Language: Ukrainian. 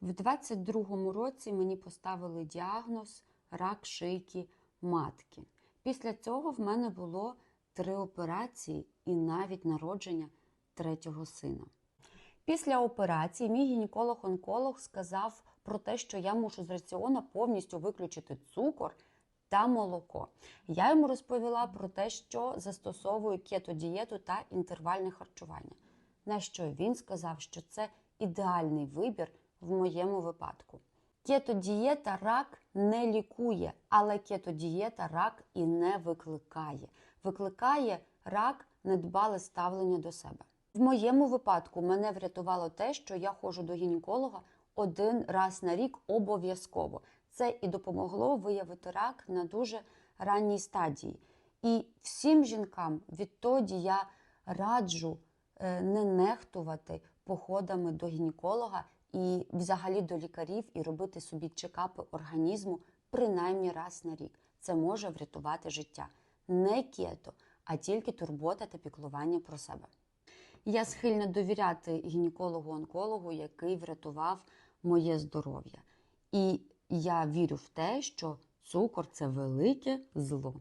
В 22-му році мені поставили діагноз рак шийки матки. Після цього в мене було три операції і навіть народження третього сина. Після операції мій гінеколог-онколог сказав про те, що я мушу з раціона повністю виключити цукор та молоко. Я йому розповіла про те, що застосовую кетодієту та інтервальне харчування. На що він сказав, що це ідеальний вибір в моєму випадку. Кетодієта рак не лікує, але кетодієта рак і не викликає. Викликає рак недбале ставлення до себе. В моєму випадку мене врятувало те, що я ходжу до гінеколога один раз на рік обов'язково. Це і допомогло виявити рак на дуже ранній стадії. І всім жінкам відтоді я раджу не нехтувати походами до гінеколога і взагалі до лікарів і робити собі чекапи організму принаймні раз на рік. Це може врятувати життя. Не кето, а тільки турбота та піклування про себе. Я схильна довіряти гінекологу-онкологу, який врятував моє здоров'я. І я вірю в те, що цукор це велике зло.